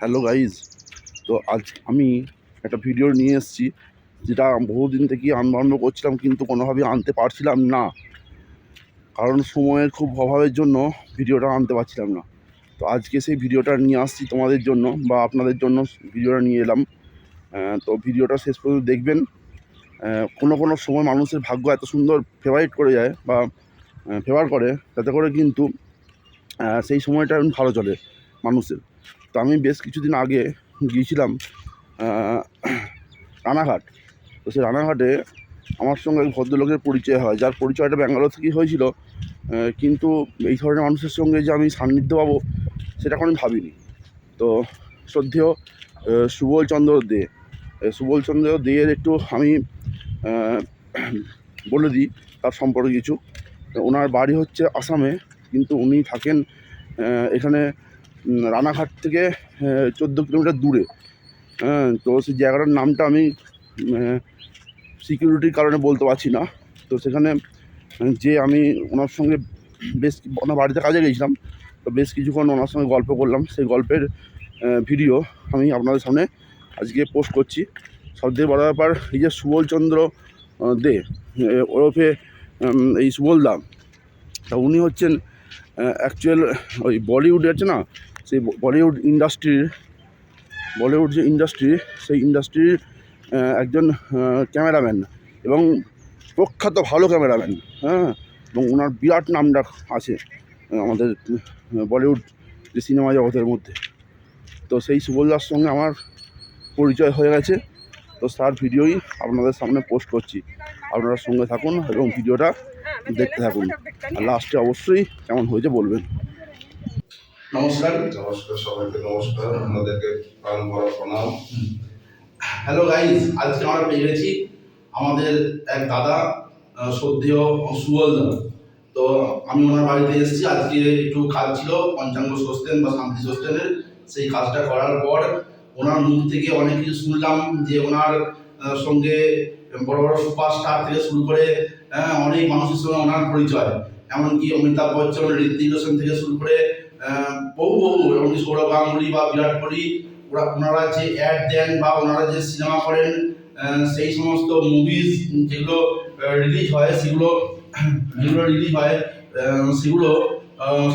Hello guys, তো আজ আমি একটা ভিডিও নিয়ে এসেছি যেটা বহুদিন থেকে আনন্দ আনন্দ করছিলাম কিন্তু কোনোভাবেই আনতে পারছিলাম না। কারণ সময়ের খুব অভাবের জন্য ভিডিওটা আনতে পারছিলাম না। তো আজকে সেই ভিডিওটা নিয়ে আসছি তোমাদের জন্য বা আপনাদের জন্য ভিডিওটা নিয়ে এলাম। তো ভিডিওটা শেষ পর্যন্ত দেখবেন। কোনো কোনো সময় মানুষের ভাগ্য এত সুন্দর ফেভারিট করে যায় বা ফেভার করে, তাতে করে কিন্তু সেই সময়টা ভালো চলে মানুষের। তো আমি বেশ কিছুদিন আগে গিয়েছিলাম রানাঘাট। তো সেই রানাঘাটে আমার সঙ্গে এক ভদ্রলোকের পরিচয় হয় যার পরিচয়টা ব্যাঙ্গালোর থেকেই হয়েছিল কিন্তু এই ধরনের মানুষের সঙ্গে যে আমি সান্নিধ্য পাবো সেটা কোনো ভাবিনি। তো শ্রদ্ধেয় আহ, সুবল চন্দ্র দে এই সুবল চন্দ্র দেয়ের একটু আমি বলে দিই তার সম্পর্কে কিছু। ওনার বাড়ি হচ্ছে আসামে কিন্তু উনি থাকেন এখানে রানাঘাট থেকে চোদ্দ কিলোমিটার দূরে। হ্যাঁ তো সেই জায়গাটার নামটা আমি সিকিউরিটির কারণে বলতে পারছি না। তো সেখানে আহ, যে আমি ওনার সঙ্গে বেশ ওনার বাড়িতে কাজে গেছিলাম তো বেশ কিছুক্ষণ ওনার সঙ্গে গল্প করলাম। সেই গল্পের ভিডিও আমি আপনাদের সামনে আজকে পোস্ট করছি। সবথেকে বড় ব্যাপার এই যে সুবলচন্দ্র দে ওরফে এই সুবলদা তা উনি হচ্ছেন অ্যাকচুয়াল ওই বলিউড আছে না সেই বলিউড ইন্ডাস্ট্রির বলিউড যে ইন্ডাস্ট্রি, সেই ইন্ডাস্ট্রির একজন ক্যামেরাম্যান এবং প্রখ্যাত ভালো ক্যামেরাম্যান হ্যাঁ? এবং ওনার বিরাট নাম ডাক আছে আমাদের বলিউড যে সিনেমা জগতের মধ্যে। তো সেই সুবলদার সঙ্গে আমার পরিচয় হয়ে গেছে। তো তার ভিডিওই আপনাদের সামনে পোস্ট করছি। আপনারা সঙ্গে থাকুন এবং ভিডিওটা দেখতে থাকুন। আর লাস্টে অবশ্যই কেমন হয়েছে বলবেন। নমস্কার। নমস্কার সবাইকে নমস্কার। আপনাদেরকে প্রাণ ভরা প্রণাম। হ্যালো গাইজ আজকে আমরা পেয়ে গেছি আমাদের এক দাদা শ্রদ্ধেয় সুবল তো আমি ওনার বাড়িতে এসেছি। আজকে একটু কাজ ছিল পঞ্চাঙ্গ সস্তেন বা শান্তি সস্তেনের সেই কাজটা করার পর ওনার মুখ থেকে অনেক কিছু শুনলাম যে ওনার সঙ্গে বড় বড় সুপারস্টার থেকে শুরু করে হ্যাঁ, অনেক মানুষের সঙ্গে ওনার পরিচয়। এমনকি অমিতাভ বচ্চন ঋত্বিক রোশন থেকে শুরু করে বহু বহু এমনকি সৌরভ গাঙ্গুলি বা বিরাট কোহলি, ওরা ওনারা যে অ্যাড দেন বা ওনারা যে সিনেমা করেন সেই সমস্ত মুভিজ যেগুলো রিলিজ হয়, সেগুলো, যেগুলো রিলিজ হয় সেগুলো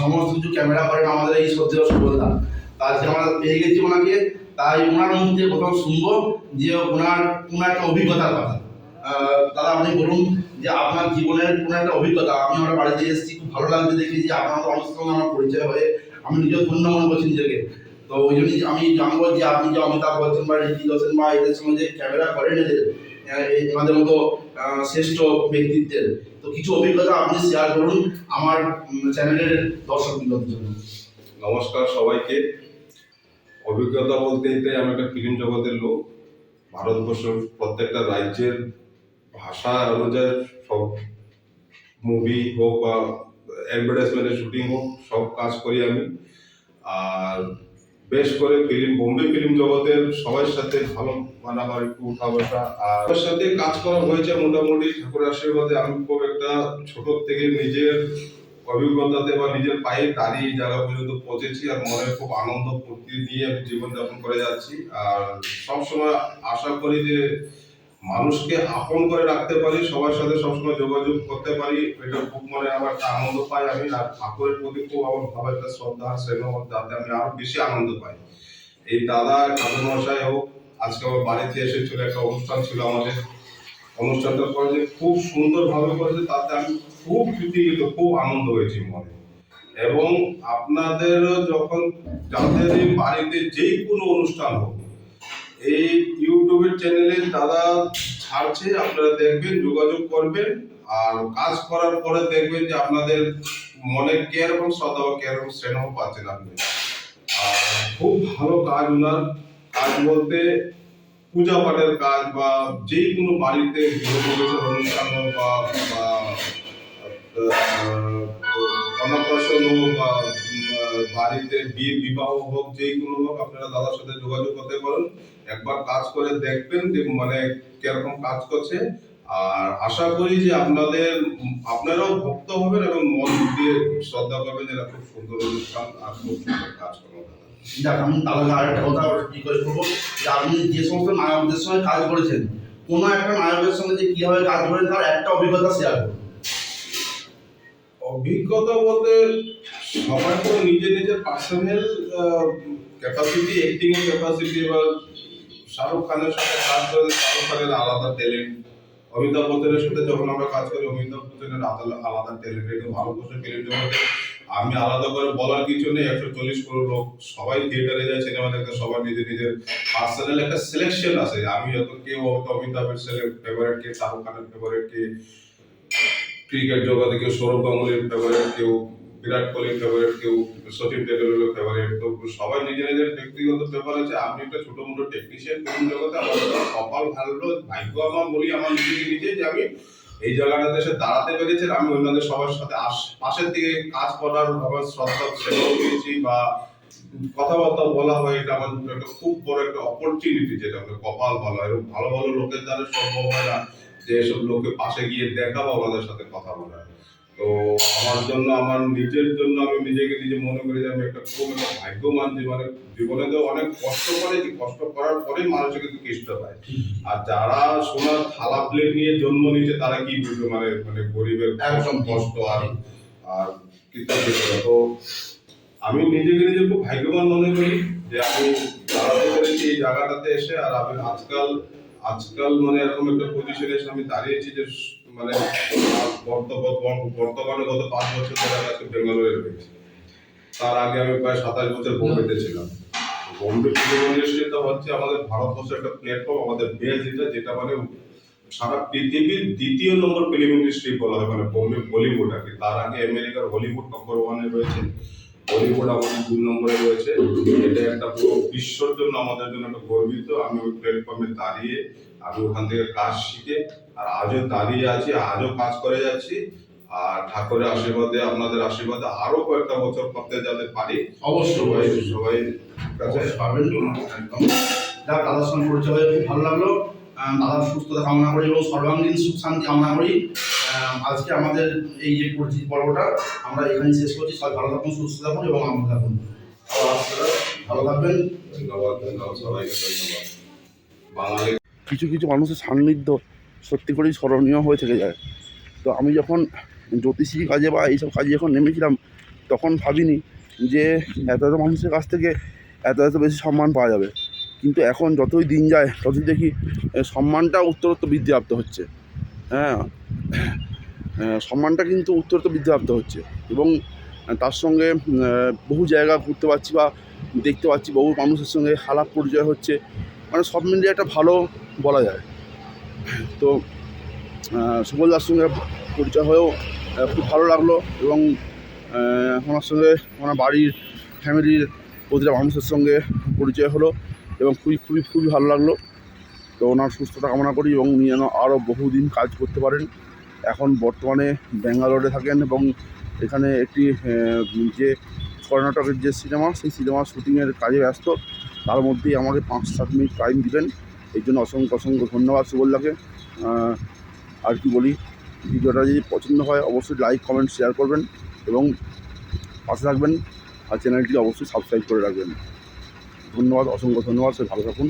সমস্ত কিছু ক্যামেরা করেন আমাদের এই শ্রদ্ধেয় সুবলদা তা আজকে আমরা পেয়ে গেছি ওনাকে, তাই ওনার মুখ থেকে প্রথম শুনব যে ওনার কোনো একটা অভিজ্ঞতার কথা। দাদা আপনি বলুন যে আপনার জীবনের কোনো একটা অভিজ্ঞতা, আমি আমার বাড়িতে এসেছি ভালো লাগছে দেখি যে আপনার তো মানুষের আমার পরিচয় হয়ে আমি নিজেও ধন্য মনে করছি নিজেকে। তো ওই জন্যই আমি জানব যে আপনি যে অমিতাভ বচ্চন বা ঋতিক রোশন বা এদের সঙ্গে যে ক্যামেরা করেন এদের আমাদের মতো শ্রেষ্ঠ ব্যক্তিত্বের। তো কিছু অভিজ্ঞতা আপনি শেয়ার করুন আমার চ্যানেলের দর্শক বৃন্দদের জন্য। নমস্কার সবাইকে। অভিজ্ঞতা বলতে এটাই আমি একটা ফিল্ম জগতের লোক, ভারতবর্ষের প্রত্যেকটা রাজ্যের ভাষা অনুযায়ী সব মুভি হোক বা অ্যাডভার্টাইজমেন্টের শুটিং হোক, সব কাজ করি আমি। আর বেশ করে ফিল্ম বোম্বে ফিল্ম জগতের সবার সাথে ভালো মানে আমার একটু উঠা বসা আর সবার সাথে কাজ করা হয়েছে মোটামুটি। ঠাকুরের আশীর্বাদে আমি খুব একটা ছোট থেকে নিজের অভিজ্ঞতাতে বা নিজের পায়ে দাঁড়িয়ে জায়গা পর্যন্ত পৌঁছেছি আর মনে খুব আনন্দ ফুর্তি নিয়ে আমি জীবনযাপন করে যাচ্ছি। আর সবসময় আশা করি যে মানুষকে আপন করে রাখতে পারি, সবার সাথে সবসময় যোগাযোগ করতে পারি। এটা খুব মনে আমার একটা আনন্দ পাই আমি, আর ঠাকুরের প্রতি খুব আমার ভালো একটা শ্রদ্ধা স্নেহ যাতে আমি আরও বেশি আনন্দ পাই। এই দাদা ঠাকুর মশাই হোক, আজকে আমার বাড়িতে এসেছিল একটা অনুষ্ঠান ছিল আমাদের। অনুষ্ঠানটা করে যে খুব সুন্দরভাবে করেছে, তাতে আমি খুব কৃতজ্ঞ, খুব আনন্দ হয়েছি মনে। এবং আপনাদেরও যখন যাদের বাড়িতে যে কোনো অনুষ্ঠান হোক এই ইউটিউবের চ্যানেলে দাদা ছাড়ছে, আপনারা দেখবেন, যোগাযোগ করবেন, আর কাজ করার পরে দেখবেন যে আপনাদের মনে কীরকম বা কীরকম স্নেহ পাচ্ছেন আপনি। আর খুব ভালো কাজ ওনার। কাজ বলতে পূজা পাঠের কাজ বা যে কোনো বাড়িতে অনুষ্ঠান বা অন্নপ্রাশন বা বাড়িতে বিয়ে বিবাহ হোক যে কোনো হোক আপনারা দাদার সাথে যোগাযোগ করতে পারেন। একবার কাজ করে দেখবেন যে মানে কীরকম কাজ করছে। আর আশা করি যে আপনাদের আপনারাও ভক্ত হবেন এবং মন দিয়ে শ্রদ্ধা করবেন যেটা খুব সুন্দর অনুষ্ঠান আর খুব সুন্দর কাজ করবেন যাক আমি দাদাকে আরেকটা কথা রিকোয়েস্ট করব যে আপনি যে সমস্ত নায়কদের সঙ্গে কাজ করেছেন কোনো একটা নায়কের সঙ্গে যে কীভাবে কাজ করেন তার একটা অভিজ্ঞতা শেয়ার করুন। অভিজ্ঞতা বলতে সবার তো নিজের নিজের পার্সোনাল ক্যাপাসিটি অ্যাক্টিং এর ক্যাপাসিটি বা শাহরুখ খানের সাথে কাজ করে, শাহরুখ খানের আলাদা ট্যালেন্ট অমিতাভ বচ্চনের সাথে যখন আমরা কাজ করি, অমিতাভ বচ্চনের আলাদা ট্যালেন্ট এটা ভারতবর্ষের ফিল্ম জগতে আমি আলাদা করে বলার কিছু নেই। একশো চল্লিশ করোড় লোক সবাই থিয়েটারে যায় সিনেমা দেখতে, সবার নিজের নিজের পার্সোনাল একটা সিলেকশন আছে। আমি হয়তো কেউ হয়তো অমিতাভের ফেভারিট কে, শাহরুখ খানের ফেভারিট কে ক্রিকেট জগতে কেউ সৌরভ গাঙ্গুলির ফেভারিট কেউ বিরাট কোহলি ফেভারিট কেউ সচিন টেন্ডুলকারের ফেভারিট তো সবাই নিজের নিজের ব্যক্তিগত ব্যাপার আছে। আমি একটা ছোট মোটো টেকনিশিয়ান ফিল্ম জগতে, আমার কপাল ভালো, ভাগ্য আমার বলি, আমার নিজেকে নিজে যে আমি এই জায়গাটাতে এসে দাঁড়াতে পেরেছি আমি অন্যদের সবার সাথে পাশের দিকে কাজ করার আমার শ্রদ্ধা সেবাও পেয়েছি বা কথাবার্তা বলা হয়, এটা আমার একটা খুব বড় একটা অপরচুনিটি যেটা আমাকে কপাল ভালো এরকম ভালো ভালো লোকের দ্বারা সম্ভব হয় না যে এসব লোককে পাশে গিয়ে দেখা বা ওনাদের সাথে কথা বলা তো আমার জন্য আমার নিজের জন্য আমি নিজেকে নিজে মনে করি যে আমি একটা খুব একটা ভাগ্যবান যে মানে জীবনে তো অনেক কষ্ট করেছি। কষ্ট করার পরে মানুষের কিন্তু কৃষ্ট পায়। আর যারা সোনার থালা প্লেট নিয়ে জন্ম নিয়েছে তারা কি বুঝবে? মানে মানে গরিবের একদম কষ্ট আর আর কৃতজ্ঞতা তো আমি নিজেকে নিজে খুব ভাগ্যবান মনে করি যে আমি দাঁড়াতে পেরেছি এই জায়গাটাতে এসে। আর আমি আজকাল আজকাল মানে এরকম একটা পজিশনে এসে আমি দাঁড়িয়েছি যে মানে বর্তমান গত পাঁচ বছর ধরে আমি আজকে বেঙ্গালোরে রয়েছি। তার আগে আমি প্রায় সাতাশ বছর বোম্বেতে ছিলাম। বোম্বে ফিল্ম ইন্ডাস্ট্রিটা হচ্ছে আমাদের ভারতবর্ষের একটা প্ল্যাটফর্ম আমাদের বেস যেটা যেটা মানে সারা পৃথিবীর দ্বিতীয় নম্বর ফিল্ম ইন্ডাস্ট্রি বলা হয় মানে বোম্বে বলিউড আর কি। তার আগে আমেরিকার হলিউড নম্বর ওয়ানে রয়েছে বলিউড আমাদের দুই নম্বরে রয়েছে। এটা একটা পুরো বিশ্বর জন্য আমাদের জন্য একটা গর্বিত। আমি ওই প্ল্যাটফর্মে দাঁড়িয়ে আমি ওখান থেকে কাজ শিখে আর আজও দাঁড়িয়ে আছি আজও কাজ করে যাচ্ছি। আর ঠাকুরের আশীর্বাদে আপনাদের আশীর্বাদে আরও কয়েকটা বছর করতে যাতে পারি। অবশ্যই সবাই সবাই কাছে একদম যাক দাদার সঙ্গে পরিচয় হয়ে খুব ভালো লাগল। দাদার সুস্থতা কামনা করি এবং সর্বাঙ্গীন সুখ শান্তি কামনা করি। আজকে আমাদের এই যে পরিচিতি পর্বটা আমরা এখানে শেষ করছি। সবাই ভালো থাকুন সুস্থ থাকুন এবং আনন্দ থাকুন। ভালো থাকবেন। ধন্যবাদ ধন্যবাদ সবাইকে ধন্যবাদ। বাঙালি কিছু কিছু মানুষের সান্নিধ্য সত্যি করেই স্মরণীয় হয়ে থেকে যায়। তো আমি যখন জ্যোতিষী কাজে বা এইসব কাজে যখন নেমেছিলাম, তখন ভাবিনি যে এত এত মানুষের কাছ থেকে এত এত বেশি সম্মান পাওয়া যাবে। কিন্তু এখন যতই দিন যায়, ততই দেখি সম্মানটা উত্তরোত্তর বৃদ্ধিপ্রাপ্ত হচ্ছে। হ্যাঁ সম্মানটা কিন্তু উত্তরোত্তর বৃদ্ধিপ্রাপ্ত হচ্ছে। এবং তার সঙ্গে বহু জায়গা ঘুরতে পারছি বা দেখতে পাচ্ছি, বহু মানুষের সঙ্গে হালাপ পরিচয় হচ্ছে। মানে সব মিলিয়ে একটা ভালো বলা যায়। তো আহ, সুবলদার সঙ্গে পরিচয় হয়েও খুব ভালো লাগল এবং ওনার সঙ্গে ওনার বাড়ির ফ্যামিলির প্রতিটা মানুষের সঙ্গে পরিচয় হলো এবং খুবই খুবই খুবই ভালো লাগল। তো ওনার সুস্থতা কামনা করি এবং উনি যেন আরও বহুদিন কাজ করতে পারেন। এখন বর্তমানে ব্যাঙ্গালোরে থাকেন এবং এখানে একটি যে কর্ণাটকের যে সিনেমা সেই সিনেমার শুটিংয়ের কাজে ব্যস্ত। তার মধ্যেই আমাকে পাঁচ সাত মিনিট টাইম দিবেন। এই জন্য অসংখ্য অসংখ্য ধন্যবাদ সুবল্লাকে। আর কি বলি, ভিডিওটা যদি পছন্দ হয়, অবশ্যই লাইক কমেন্ট শেয়ার করবেন এবং পাশে থাকবেন। আর চ্যানেলটি অবশ্যই সাবস্ক্রাইব করে রাখবেন। ধন্যবাদ, অসংখ্য ধন্যবাদ। সে ভালো থাকুন।